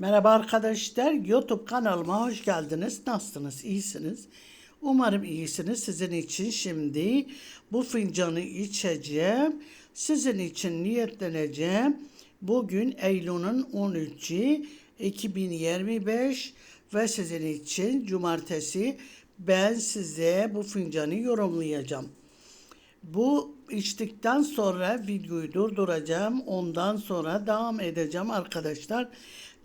Merhaba arkadaşlar, YouTube kanalıma hoş geldiniz. Nasılsınız? İyisiniz? Umarım iyisiniz. Sizin için şimdi bu fincanı içeceğim. Sizin için niyetleneceğim. Bugün Eylül'ün 13'ü 2025 ve sizin için cumartesi ben size bu fincanı yorumlayacağım. Bu içtikten sonra videoyu durduracağım. Ondan sonra devam edeceğim arkadaşlar.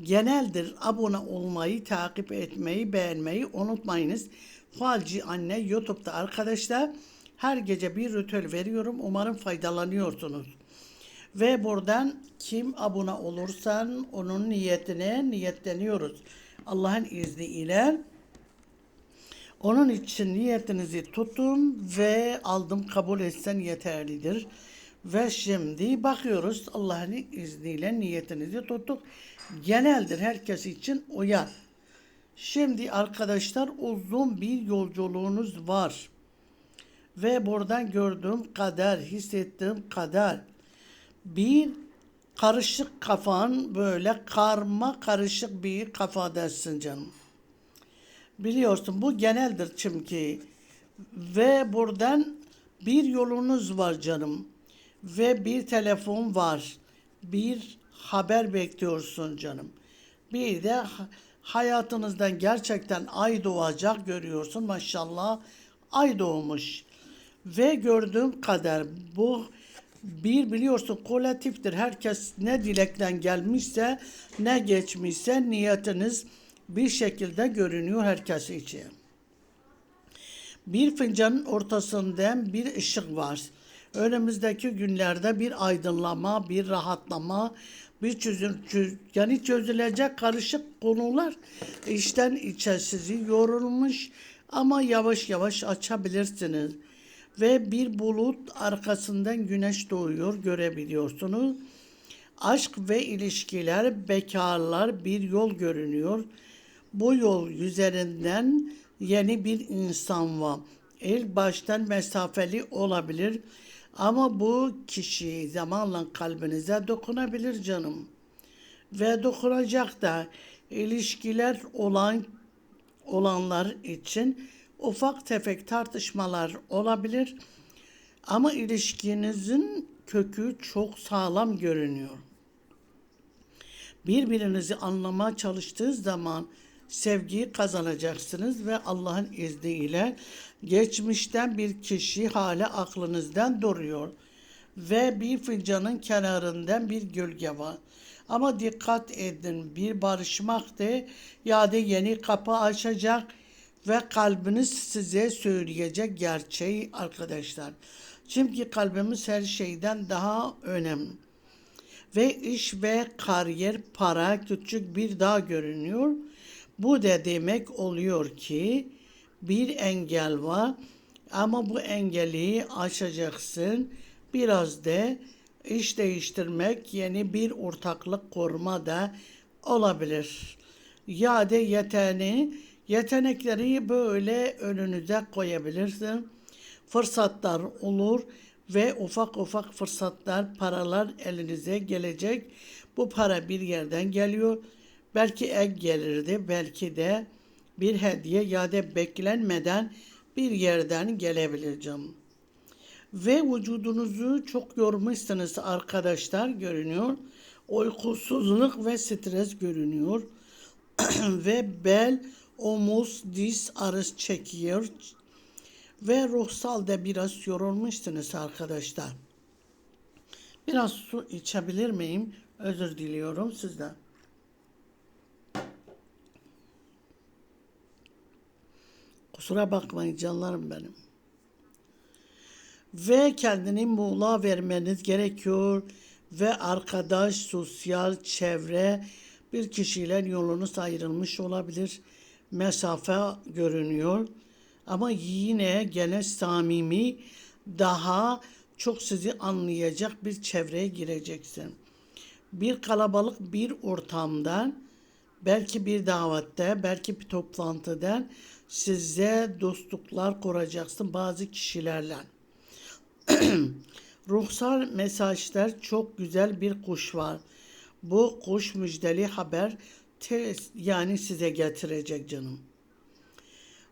Geneldir abone olmayı, takip etmeyi, beğenmeyi unutmayınız. Falci Anne YouTube'da arkadaşlar her gece bir ritüel veriyorum. Umarım faydalanıyorsunuz. Ve buradan kim abone olursan onun niyetine niyetleniyoruz. Allah'ın izniyle. Onun için niyetinizi tutun ve aldım kabul etsen yeterlidir. Ve şimdi bakıyoruz Allah'ın izniyle niyetinizi tuttuk. Geneldir herkes için uyar. Şimdi arkadaşlar uzun bir yolculuğunuz var. Ve buradan gördüğüm kadar, hissettiğim kadar bir karışık kafan böyle karma karışık bir kafadasın canım. Biliyorsun bu geneldir çünkü. Ve buradan bir yolunuz var canım. Ve bir telefon var. Bir haber bekliyorsun canım. Bir de ha- hayatınızdan gerçekten ay doğacak görüyorsun. Maşallah ay doğmuş. Ve gördüğüm kadar bu bir biliyorsun kolektiftir. Herkes ne dilekten gelmişse ne geçmişse niyetiniz bir şekilde görünüyor herkes için. Bir fincanın ortasında bir ışık var. Önümüzdeki günlerde bir aydınlama, bir rahatlama, bir çözüm, çöz- yani çözülecek karışık konular içten içe sizi yorulmuş ama yavaş yavaş açabilirsiniz. Ve bir bulut arkasından güneş doğuyor görebiliyorsunuz. Aşk ve ilişkiler, bekarlar bir yol görünüyor. Bu yol üzerinden yeni bir insan var. İlk baştan mesafeli olabilir ama bu kişi zamanla kalbinize dokunabilir canım. Ve dokunacak da ilişkiler olan olanlar için ufak tefek tartışmalar olabilir. Ama ilişkinizin kökü çok sağlam görünüyor birbirinizi anlamaya çalıştığı zaman sevgiyi kazanacaksınız ve Allah'ın izniyle geçmişten bir kişi hala aklınızdan duruyor ve bir fincanın kenarından bir gölge var. Ama dikkat edin bir barışmak de ya da yeni kapı açacak ve kalbiniz size söyleyecek gerçeği arkadaşlar. Çünkü kalbimiz her şeyden daha önemli ve iş ve kariyer para küçük bir dağ görünüyor. Bu da demek oluyor ki bir engel var ama bu engeli aşacaksın. Biraz da iş değiştirmek, yeni bir ortaklık kurma da olabilir. Ya da yeteneği, yetenekleri böyle önünüze koyabilirsin fırsatlar olur ve ufak ufak fırsatlar, paralar elinize gelecek. Bu para bir yerden geliyor. Belki ek gelirdi, belki de bir hediye ya da beklenmeden bir yerden gelebilir. Ve vücudunuzu çok yormuşsunuz arkadaşlar görünüyor. Uykusuzluk ve stres görünüyor. ve bel, omuz, diz arası çekiyor, ve ruhsal da biraz yorulmuşsunuz arkadaşlar. Biraz su içebilir miyim? Özür diliyorum sizden. Kusura bakmayın canlarım benim. Ve kendini muğla vermeniz gerekiyor. Ve arkadaş, sosyal çevre bir kişiyle yolunuz ayrılmış olabilir. Mesafe görünüyor. Ama yine gene samimi daha çok sizi anlayacak bir çevreye gireceksin. Bir kalabalık bir ortamdan belki bir davette, belki bir toplantıdan size dostluklar kuracaksın bazı kişilerle. Ruhsal mesajlar çok güzel bir kuş var. Bu kuş müjdeli haber yani size getirecek canım.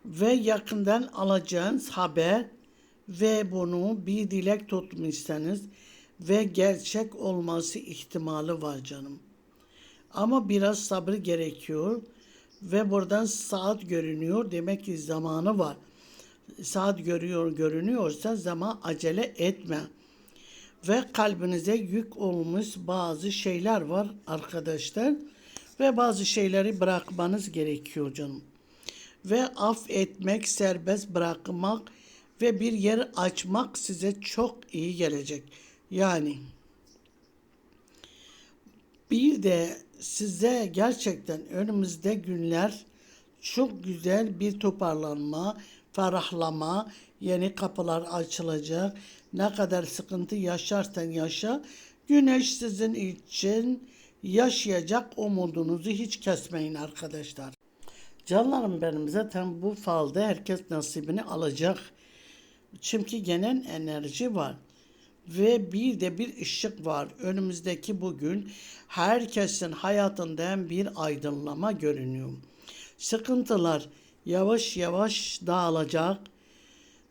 Ve yakından alacağınız haber ve bunu bir dilek tutmuşsanız ve gerçek olması ihtimali var canım. Ama biraz sabır gerekiyor ve buradan saat görünüyor demek ki zamanı var. Saat görüyor görünüyorsa zaman acele etme. Ve kalbinize yük olmuş bazı şeyler var arkadaşlar. Ve bazı şeyleri bırakmanız gerekiyor canım. Ve affetmek, serbest bırakmak ve bir yer açmak size çok iyi gelecek. Yani bir de size gerçekten önümüzde günler çok güzel bir toparlanma, ferahlama, yeni kapılar açılacak. Ne kadar sıkıntı yaşarsan yaşa, güneş sizin için yaşayacak umudunuzu hiç kesmeyin arkadaşlar. Canlarım benim zaten bu falda herkes nasibini alacak. Çünkü genel enerji var. Ve bir de bir ışık var. Önümüzdeki bugün herkesin hayatından bir aydınlama görünüyor. Sıkıntılar yavaş yavaş dağılacak.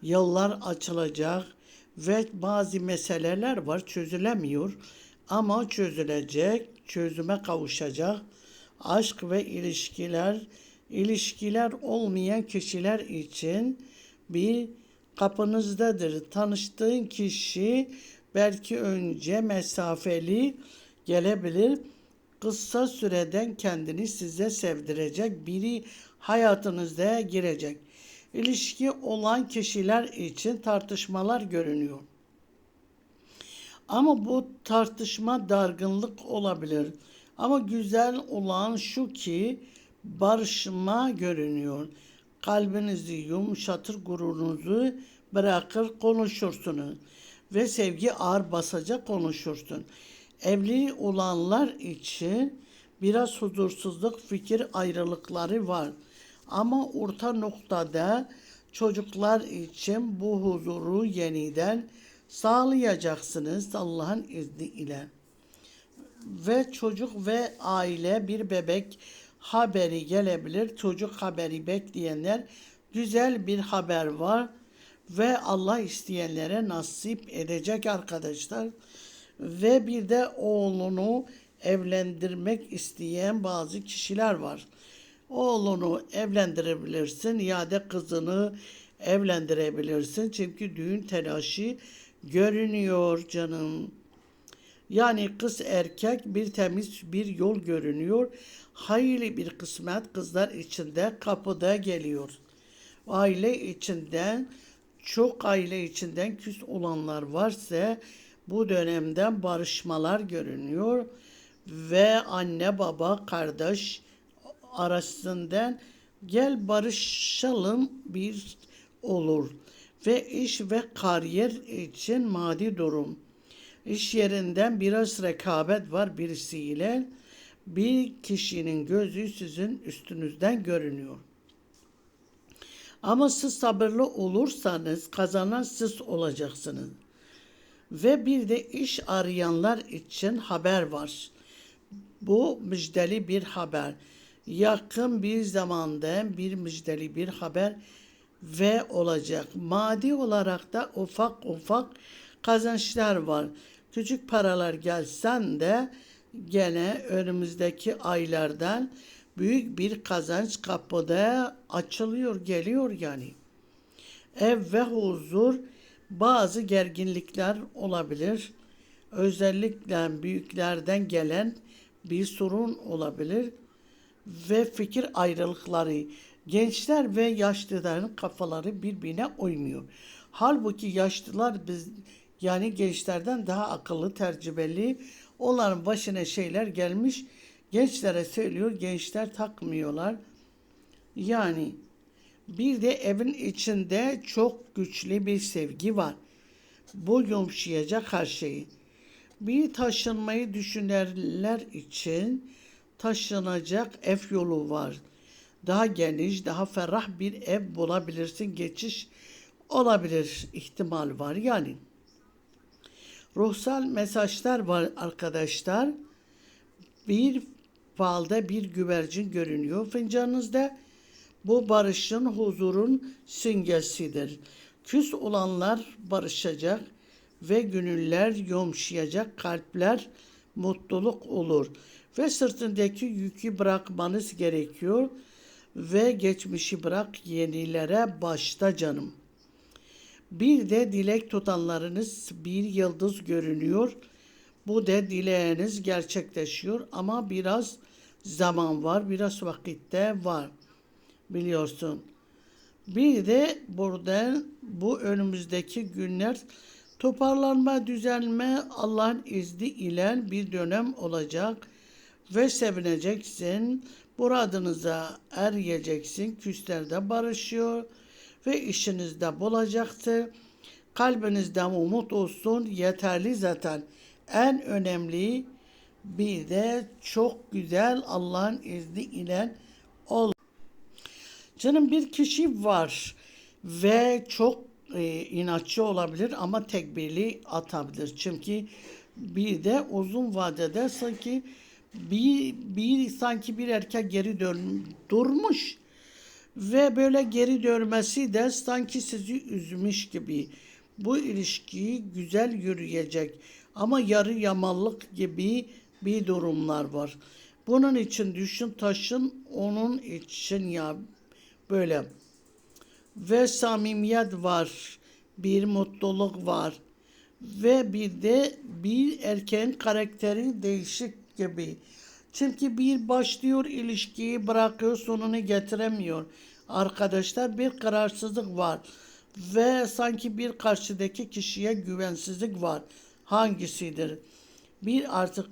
Yollar açılacak ve bazı meseleler var çözülemiyor ama çözülecek, çözüme kavuşacak. Aşk ve ilişkiler, ilişkiler olmayan kişiler için bir kapınızdadır. Tanıştığın kişi belki önce mesafeli gelebilir. Kısa süreden kendini size sevdirecek biri hayatınızda girecek. İlişki olan kişiler için tartışmalar görünüyor. Ama bu tartışma dargınlık olabilir. Ama güzel olan şu ki barışma görünüyor. Kalbinizi yumuşatır, gururunuzu bırakır konuşursunuz. Ve sevgi ağır basacak konuşursun. Evli olanlar için biraz huzursuzluk, fikir ayrılıkları var. Ama orta noktada çocuklar için bu huzuru yeniden sağlayacaksınız Allah'ın izniyle. Ve çocuk ve aile bir bebek haberi gelebilir. Çocuk haberi bekleyenler güzel bir haber var ve Allah isteyenlere nasip edecek arkadaşlar. Ve bir de oğlunu evlendirmek isteyen bazı kişiler var. Oğlunu evlendirebilirsin ya da kızını evlendirebilirsin. Çünkü düğün telaşı görünüyor canım. Yani kız erkek bir temiz bir yol görünüyor. Hayırlı bir kısmet kızlar içinde kapıda geliyor. Aile içinden çok aile içinden küs olanlar varsa bu dönemden barışmalar görünüyor ve anne baba kardeş arasından gel barışalım bir olur ve iş ve kariyer için maddi durum. İş yerinden biraz rekabet var birisiyle. Bir kişinin gözü sizin üstünüzden görünüyor. Ama siz sabırlı olursanız kazanan siz olacaksınız. Ve bir de iş arayanlar için haber var. Bu müjdeli bir haber. Yakın bir zamanda bir müjdeli bir haber ve olacak. Maddi olarak da ufak ufak kazançlar var. Küçük paralar gelsen de gene önümüzdeki aylardan büyük bir kazanç kapıda açılıyor, geliyor yani. Ev ve huzur bazı gerginlikler olabilir. Özellikle büyüklerden gelen bir sorun olabilir ve fikir ayrılıkları gençler ve yaşlıların kafaları birbirine uymuyor. Halbuki yaşlılar biz yani gençlerden daha akıllı, tercübeli. Onların başına şeyler gelmiş. Gençlere söylüyor, gençler takmıyorlar. Yani bir de evin içinde çok güçlü bir sevgi var. Bu yumuşayacak her şeyi. Bir taşınmayı düşünenler için taşınacak ev yolu var. Daha geniş, daha ferah bir ev bulabilirsin. Geçiş olabilir ihtimal var yani. Ruhsal mesajlar var arkadaşlar. Bir balda bir güvercin görünüyor fincanınızda. Bu barışın, huzurun simgesidir. Küs olanlar barışacak ve gönüller yumuşayacak, kalpler mutluluk olur. Ve sırtındaki yükü bırakmanız gerekiyor ve geçmişi bırak yenilere başta canım. Bir de dilek tutanlarınız bir yıldız görünüyor. Bu da dileğiniz gerçekleşiyor ama biraz zaman var, biraz vakitte var. Biliyorsun. Bir de burada bu önümüzdeki günler toparlanma, düzelme Allah'ın izni ile bir dönem olacak ve sevineceksin. Muradınıza eriyeceksin. Küslerde barışıyor ve işinizde bulacaktır. Kalbinizde umut olsun yeterli zaten. En önemli bir de çok güzel Allah'ın izni ile ol. Canım bir kişi var ve çok e, inatçı olabilir ama tekbirli atabilir. Çünkü bir de uzun vadede sanki bir, bir sanki bir erkek geri dön, durmuş ve böyle geri dönmesi de sanki sizi üzmüş gibi. Bu ilişki güzel yürüyecek ama yarı yamallık gibi bir durumlar var. Bunun için düşün taşın onun için ya böyle ve samimiyet var, bir mutluluk var ve bir de bir erkeğin karakteri değişik gibi. Çünkü bir başlıyor ilişkiyi bırakıyor sonunu getiremiyor. Arkadaşlar bir kararsızlık var ve sanki bir karşıdaki kişiye güvensizlik var. Hangisidir? Bir artık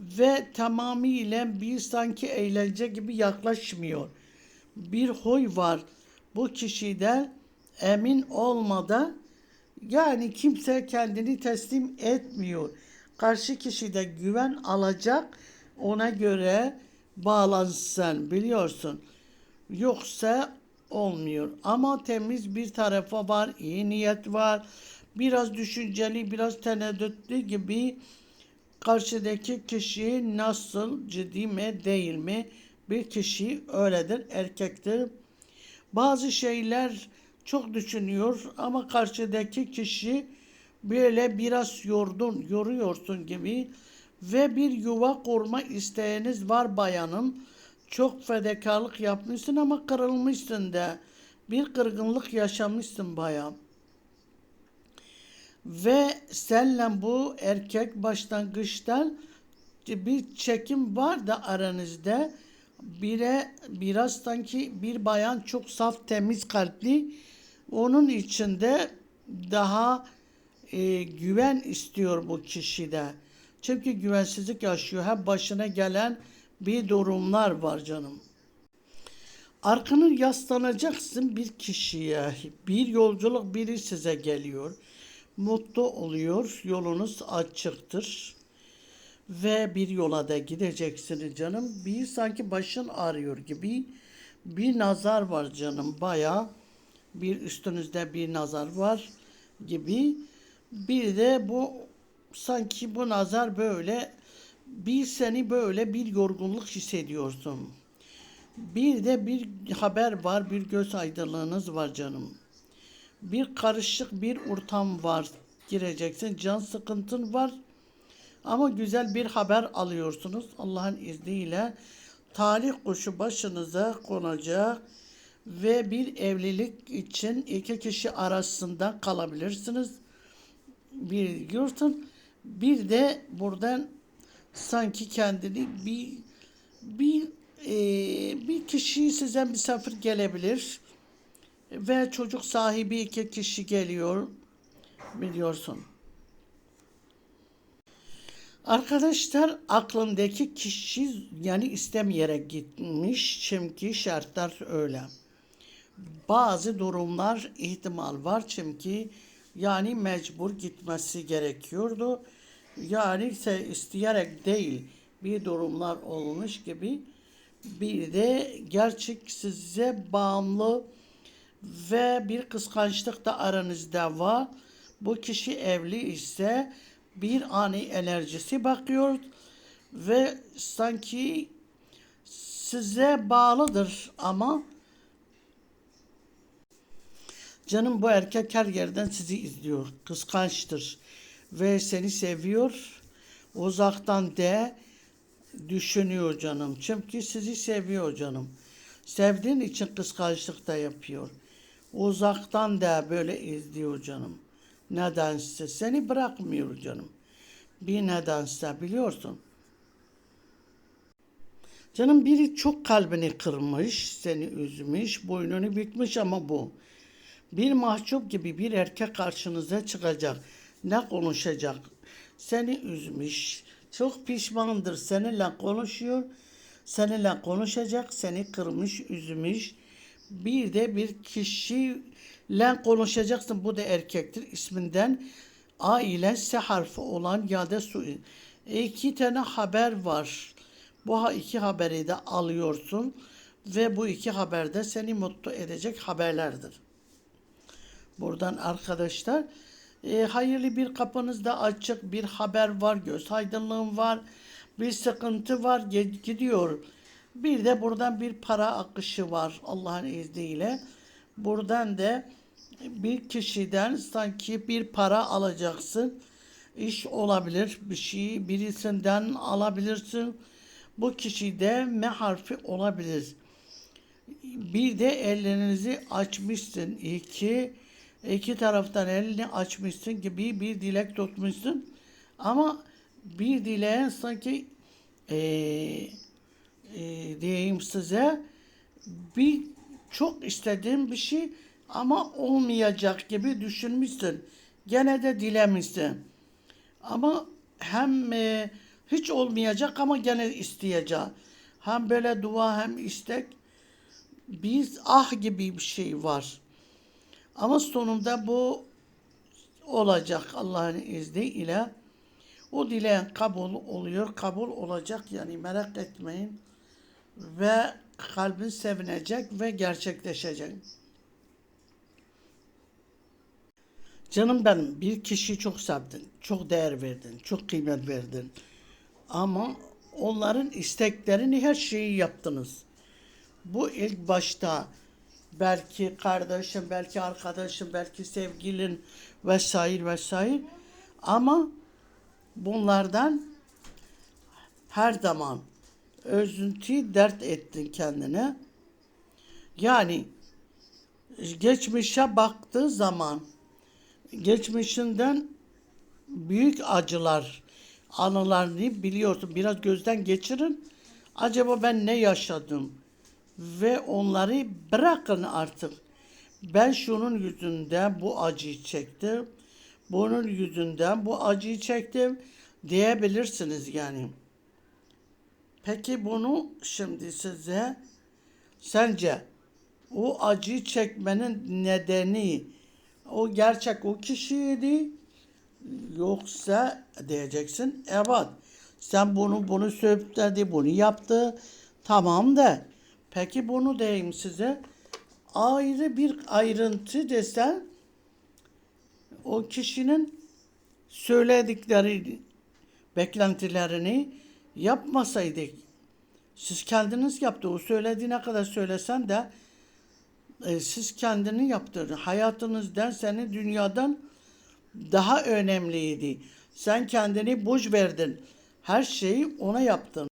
ve tamamıyla bir sanki eğlence gibi yaklaşmıyor. Bir huy var bu kişide emin olmadan yani kimse kendini teslim etmiyor. Karşı kişi de güven alacak ona göre bağlansın biliyorsun. Yoksa olmuyor. Ama temiz bir tarafa var, iyi niyet var. Biraz düşünceli, biraz teneddütlü gibi karşıdaki kişi nasıl ciddi mi değil mi bir kişi öyledir erkektir bazı şeyler çok düşünüyor ama karşıdaki kişi böyle biraz yordun, yoruyorsun gibi ve bir yuva kurma isteğiniz var bayanım. Çok fedakarlık yapmışsın ama kırılmışsın da bir kırgınlık yaşamışsın bayan. Ve senle bu erkek başlangıçtan bir çekim var da aranızda bire biraz sanki bir bayan çok saf temiz kalpli onun içinde daha e, güven istiyor bu kişide. Çünkü güvensizlik yaşıyor. Hep başına gelen bir durumlar var canım. Arkanı yaslanacaksın bir kişiye. Bir yolculuk biri size geliyor. Mutlu oluyor. Yolunuz açıktır ve bir yola da gideceksiniz canım. Bir sanki başın ağrıyor gibi bir nazar var canım. Baya bir üstünüzde bir nazar var gibi. Bir de bu sanki bu nazar böyle bir seni böyle bir yorgunluk hissediyorsun. Bir de bir haber var, bir göz aydınlığınız var canım. Bir karışık bir ortam var. Gireceksin, can sıkıntın var ama güzel bir haber alıyorsunuz Allah'ın izniyle. Talih kuşu başınıza konacak ve bir evlilik için iki kişi arasında kalabilirsiniz. Bir yurtun bir de buradan sanki kendini bir bir e, bir kişi size misafir gelebilir ve çocuk sahibi iki kişi geliyor biliyorsun. Arkadaşlar aklındaki kişi yani istemeyerek gitmiş çünkü şartlar öyle. Bazı durumlar ihtimal var çünkü yani mecbur gitmesi gerekiyordu. Yani ise isteyerek değil bir durumlar olmuş gibi bir de gerçek size bağımlı ve bir kıskançlık da aranızda var. Bu kişi evli ise bir ani enerjisi bakıyor ve sanki size bağlıdır ama canım bu erkek her yerden sizi izliyor. Kıskançtır ve seni seviyor. Uzaktan de düşünüyor canım. Çünkü sizi seviyor canım. Sevdiğin için kıskançlık da yapıyor. Uzaktan da böyle izliyor canım. Nedense seni bırakmıyor canım. Bir nedense biliyorsun. Canım biri çok kalbini kırmış, seni üzmüş, boynunu bükmüş ama bu. Bir mahcup gibi bir erkek karşınıza çıkacak. Ne konuşacak? Seni üzmüş, çok pişmandır. Seninle konuşuyor, seninle konuşacak, seni kırmış, üzmüş. Bir de bir kişiyle konuşacaksın. Bu da erkektir. İsminden A ile S harfi olan ya da su. İki tane haber var. Bu iki haberi de alıyorsun ve bu iki haber de seni mutlu edecek haberlerdir. Buradan arkadaşlar e, hayırlı bir kapınız da açık bir haber var, göz aydınlığım var, bir sıkıntı var gidiyor. Bir de buradan bir para akışı var Allah'ın izniyle. Buradan da bir kişiden sanki bir para alacaksın. İş olabilir, bir şey birisinden alabilirsin. Bu kişi de M harfi olabilir. Bir de ellerinizi açmışsın. İki, iki taraftan elini açmışsın gibi bir dilek tutmuşsun. Ama bir dileğin sanki eee eee, diyeyim size bir çok istediğin bir şey ama olmayacak gibi düşünmüşsün. Gene de dilemişsin. Ama hem e, hiç olmayacak ama gene isteyecek. Hem böyle dua hem istek. Biz ah gibi bir şey var. Ama sonunda bu olacak Allah'ın izniyle. O dileğin kabul oluyor, kabul olacak yani merak etmeyin. Ve kalbin sevinecek ve gerçekleşecek. Canım benim bir kişiyi çok sevdin, çok değer verdin, çok kıymet verdin. Ama onların isteklerini her şeyi yaptınız. Bu ilk başta belki kardeşim, belki arkadaşım, belki sevgilin vesaire vesaire. Ama bunlardan her zaman özüntü dert ettin kendine. Yani geçmişe baktığı zaman geçmişinden büyük acılar, anılarını biliyorsun. Biraz gözden geçirin. Acaba ben ne yaşadım? Ve onları bırakın artık. Ben şunun yüzünden bu acıyı çektim. Bunun yüzünden bu acıyı çektim diyebilirsiniz yani. Peki bunu şimdi size sence o acıyı çekmenin nedeni o gerçek o kişiydi yoksa diyeceksin evet sen bunu bunu söyledi bunu yaptı tamam da peki bunu diyeyim size ayrı bir ayrıntı desen o kişinin söyledikleri beklentilerini yapmasaydık siz kendiniz yaptı. O söylediğine kadar söylesen de e, siz kendini yaptırdın. Hayatınızdan senin dünyadan daha önemliydi. Sen kendini boş verdin. Her şeyi ona yaptın.